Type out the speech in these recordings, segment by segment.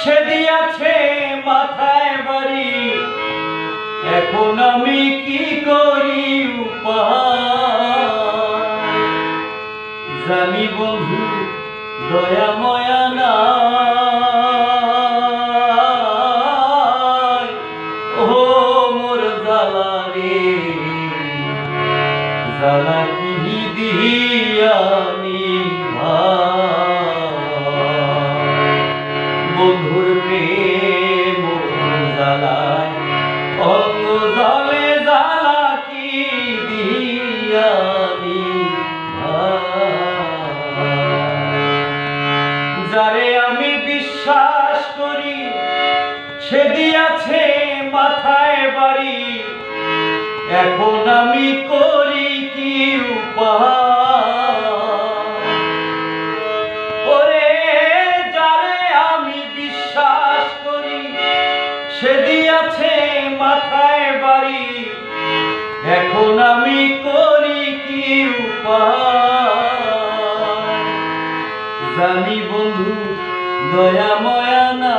সে দিয়াছে মাথায় বাড়ি। এখন আমি কি করি উপায় জানি বন্ধু দয়া জালা কি দিয়ানি যারে আমি বিশ্বাস করি সে দিয়াছে মাথায় বাড়ি। এখন আমি জানি বন্ধু, দয়া, ময়া না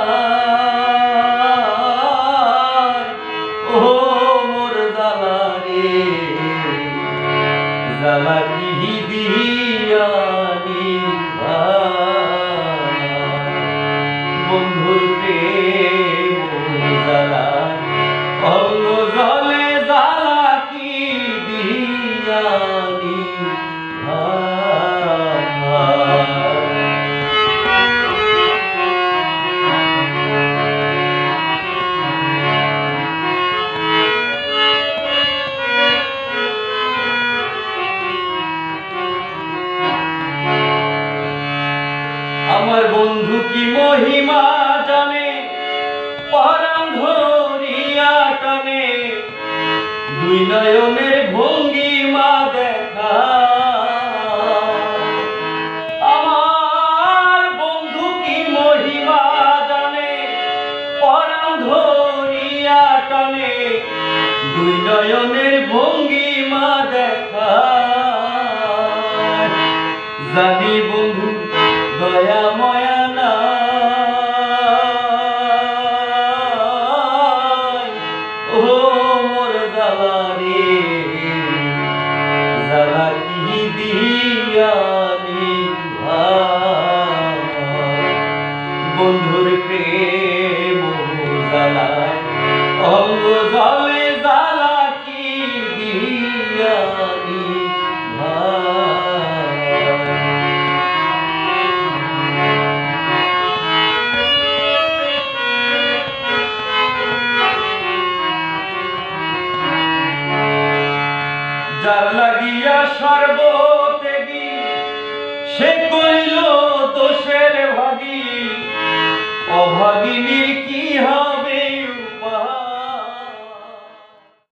ও মোর জালা রে জালা কি দিয়ানি বন্ধুর প্রেম জলে জালা কি দিয়ানি আমার বন্ধু কি মহিমা জানে? পরাম ধরিয়া টানে। দুই নয়নের ভঙ্গিমা দেখা। আমার বন্ধু কি মহিমা জানে? পরাম ধরিয়া টানে। দুই নয়নের ভঙ্গিমা যার লাগিয়া সর্বত্যাগী সে কইল দোষের ভাই